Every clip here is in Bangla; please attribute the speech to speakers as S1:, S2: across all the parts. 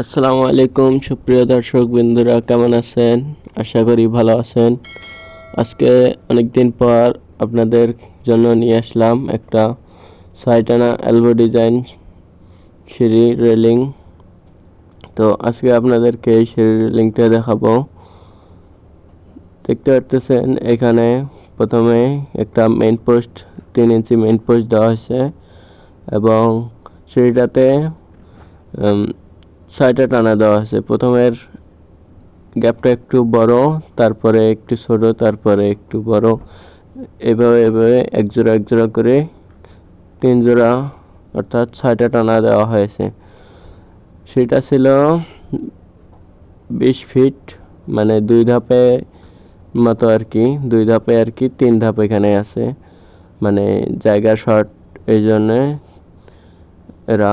S1: আসসালামু আলাইকুম, সুপ্রিয় দর্শক বিন্দুরা, কেমন আছেন? আশা করি ভালো আছেন। আজকে অনেক দিন পর আপনাদের জন্য নিয়ে আসলাম একটা সাইটানা এলবো ডিজাইন সিঁড়ি রেলিং তো আজকে আপনাদেরকে এই সিঁড়ি রেলিংটা দেখাবো। দেখতে পারতেছেন, এখানে প্রথমে একটা মেইন পোস্ট তিন ইঞ্চি মেইন পোস্ট দেওয়া হয়েছে এবং সিঁড়িটাতে ছয়টা টানা দেওয়া আছে প্রথমের গ্যাপটা একটু বড়, তারপরে একটু ছোট, তারপরে একটু বড়। এভাবে এভাবে এক জোড়া এক জোড়া করে তিন জোড়া অর্থাৎ ছয়টা টানা দেওয়া হয়েছে। সেটা ছিল বিশ ফিট মানে দুই ধাপে মতো আর কি, দুই ধাপে আর কি, তিন ধাপ এখানে আছে। মানে জায়গা শর্ট এই জন্যে এরা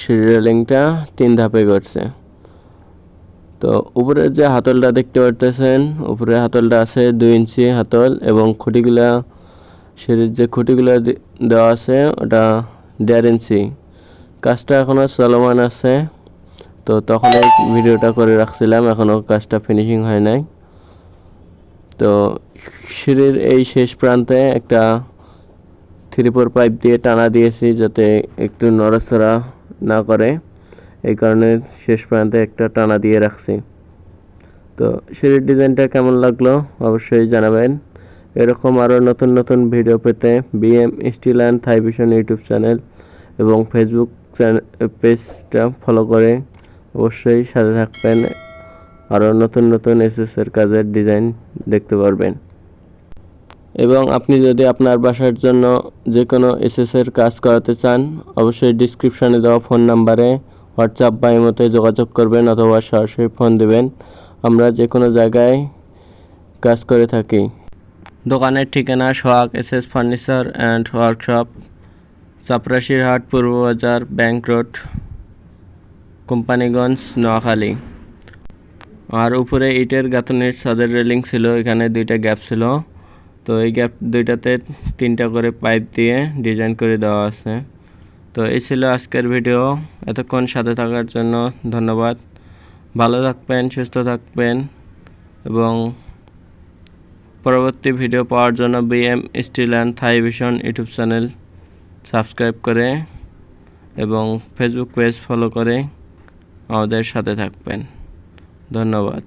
S1: সিঁড়ি রেলিংটা তিন ধাপে করছে তো উপরের যে হাতলটা দেখতে পারতেছেন উপরে হাতলটা আছে দুই ইঞ্চি হাতল এবং খুঁটিগুলা, সিঁড়ির যে খুঁটিগুলো দেওয়া আছে ওটা দেড় ইঞ্চি। কাজটা এখনও চলমান আছে। তো তখন এই ভিডিওটা করে রাখছিলাম এখনও কাজটা ফিনিশিং হয় নাই। তো সিঁড়ির এই শেষ প্রান্তে একটা থ্রি ফোর পাইপ দিয়ে টানা দিয়েছি যাতে একটু নড়াচড়া না করে, এই কারণে শেষ প্রান্তে একটা টানা দিয়ে রাখছি। তো সিঁড়ির ডিজাইনটা কেমন লাগল অবশ্যই জানাবেন। এরকম আরও নতুন নতুন ভিডিও পেতে BM steel and Thai vision YouTube channel এবং ফেসবুক পেজটা ফলো করে অবশ্যই সাথে থাকবেন। আরও নতুন নতুন এসএসের কাজের ডিজাইন দেখতে পারবেন। এবং আপনি যদি আপনার বাসার জন্য যে কোনো এসএসের কাজ করাতে চান, অবশ্যই ডিসক্রিপশানে দেওয়া ফোন নাম্বারে হোয়াটসঅ্যাপ বা ইমোতে যোগাযোগ করবেন অথবা সরাসরি ফোন দেবেন। আমরা যে কোনো জায়গায় কাজ করে থাকি। দোকানের ঠিকানা Sohag SS furniture and workshop চাপরাশির হাট, পূর্ব বাজার ব্যাংক রোড কোম্পানিগঞ্জ, নোয়াখালী। আর উপরে ইটের গাঁথনির ছাদের রেলিং ছিল, এখানে দুইটা গ্যাপ ছিল। তো এই গ্যাপ দুইটাতে তিনটা করে পাইপ দিয়ে ডিজাইন করে দেওয়া আছে। তো এই ছিল আজকের ভিডিও এতক্ষণ সাথে থাকার জন্য ধন্যবাদ। ভালো থাকবেন, সুস্থ থাকবেন এবং পরবর্তী ভিডিও পাওয়ার জন্য BM steel and Thai vision YouTube channel subscribe করে এবং ফেসবুক পেজ ফলো করে আমাদের সাথে থাকবেন। ধন্যবাদ।